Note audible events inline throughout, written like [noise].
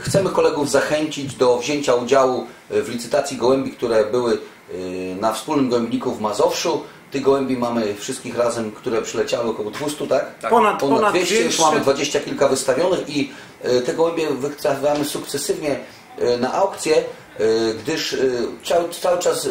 Chcemy kolegów zachęcić do wzięcia udziału y, w licytacji gołębi, które były y, na wspólnym gołębniku w Mazowszu. Tych gołębi mamy wszystkich razem, które przyleciały około 200, tak? Ponad- ponad 200, już 200. mamy dwadzieścia kilka wystawionych i y, te gołębie wystawiamy sukcesywnie na aukcję, gdyż y, cały, cały czas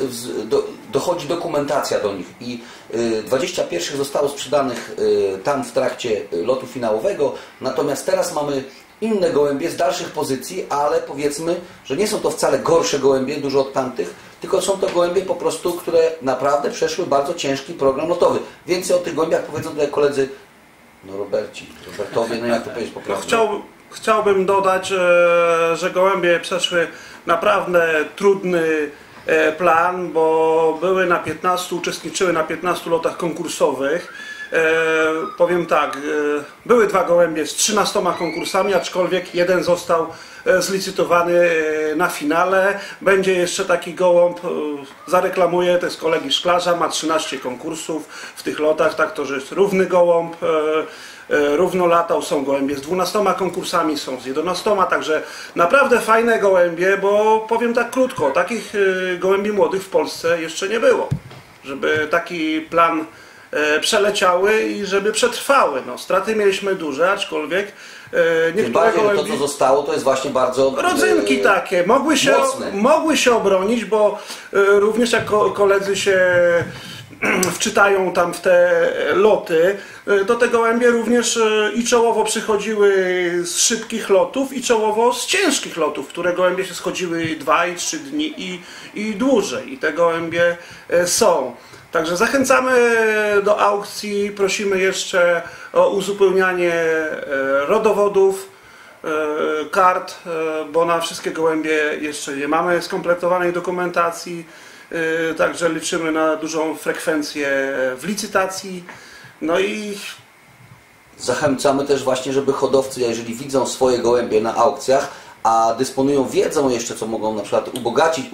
dochodzi dokumentacja do nich i y, 20 pierwszych zostało sprzedanych tam w trakcie lotu finałowego, natomiast teraz mamy inne gołębie z dalszych pozycji, ale powiedzmy, że nie są to wcale gorsze gołębie, dużo od tamtych, tylko są to gołębie po prostu, które naprawdę przeszły bardzo ciężki program lotowy. Więcej o tych gołębiach powiedzą tutaj koledzy no Roberci, Robertowie, no jak to powiedzieć po No, prostu. chciał, chciałbym dodać, e, że gołębie przeszły naprawdę trudny e, plan, bo były na 15, uczestniczyły na 15 lotach konkursowych. E, powiem tak, e, były dwa gołębie z 13 konkursami, aczkolwiek jeden został e, zlicytowany na finale. Będzie jeszcze taki gołąb, zareklamuję, to jest kolegi Szklarza, ma 13 konkursów w tych lotach, tak to, że jest równy gołąb. Równo latał, są gołębie z 12 konkursami, są z 11, także naprawdę fajne gołębie, bo powiem tak krótko, takich gołębi młodych w Polsce jeszcze nie było. Żeby taki plan przeleciały i żeby przetrwały. No, straty mieliśmy duże, aczkolwiek e, Tym niektóre bardziej, że to co zostało, to jest właśnie bardzo... Rodzynki e, takie, mogły się, mocne. mogły się obronić, bo e, również jak ko- koledzy się [clears throat] wczytają tam w te loty, e, to te gołębie również e, i czołowo przychodziły z szybkich lotów i czołowo z ciężkich lotów, które gołębie się schodziły 2 i 3 dni i, i dłużej i te gołębie e, są. Także zachęcamy do aukcji, prosimy jeszcze o uzupełnianie rodowodów, kart, bo na wszystkie gołębie jeszcze nie mamy skompletowanej dokumentacji, także liczymy na dużą frekwencję w licytacji. No i Zachęcamy też właśnie, żeby hodowcy, jeżeli widzą swoje gołębie na aukcjach, a dysponują wiedzą jeszcze, co mogą na przykład ubogacić,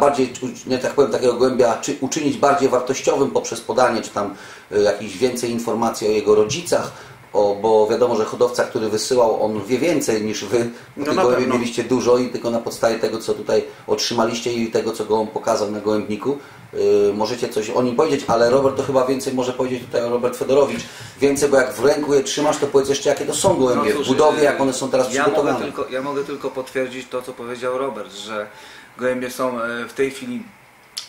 bardziej, nie tak powiem, takiego gołębia, czy uczynić bardziej wartościowym poprzez podanie, czy tam y, jakichś więcej informacji o jego rodzicach, o, bo wiadomo, że hodowca, który wysyłał, on wie więcej niż wy, No tych gołębi mieliście dużo i tylko na podstawie tego, co tutaj otrzymaliście i tego, co go on pokazał na gołębniku, y, możecie coś o nim powiedzieć, ale Robert to chyba więcej może powiedzieć tutaj o Robert Fedorowicz. Więcej, bo jak w ręku je trzymasz, to powiedz jeszcze, jakie to są gołębie No w budowie, y, jak one są teraz ja mogę, przygotowane. tylko, ja mogę tylko potwierdzić to, co powiedział Robert, że gołębie są e, w tej chwili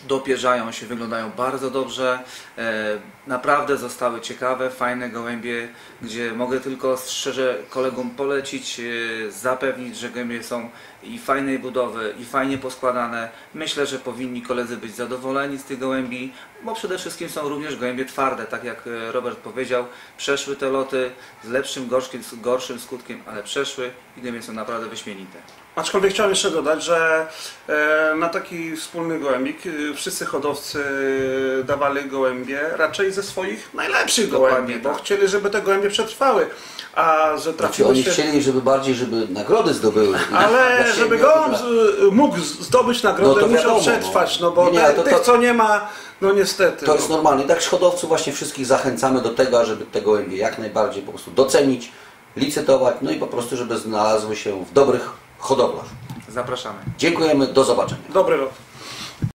dopierzają się, wyglądają bardzo dobrze. E, Naprawdę zostały ciekawe, fajne gołębie, gdzie mogę tylko szczerze kolegom polecić, e, zapewnić, że gołębie są i fajnej budowy, i fajnie poskładane. Myślę, że powinni koledzy być zadowoleni z tych gołębi, bo przede wszystkim są również gołębie twarde, tak jak e, Robert powiedział. Przeszły te loty z lepszym, gorzkim, gorszym skutkiem, ale przeszły i gołębie są naprawdę wyśmienite. Aczkolwiek chciałem jeszcze dodać, że e, na taki wspólny gołębik e, wszyscy hodowcy dawali gołębie raczej ze swoich najlepszych Dokładnie gołębi, bo tak. chcieli, żeby te gołębie przetrwały. A że Znaczy trafiły oni się... chcieli, żeby bardziej, żeby nagrody zdobyły. Ale żeby gołąb z- mógł zdobyć nagrodę, No musiał przetrwać, no. no bo Nie, nie, to- tych, to- co nie ma, no niestety. To jest no. normalne. I tak hodowców właśnie wszystkich zachęcamy do tego, żeby te gołębie jak najbardziej po prostu docenić, licytować, no i po prostu, żeby znalazły się w dobrych hodowlach. Zapraszamy. Dziękujemy, do zobaczenia. Dobry rok.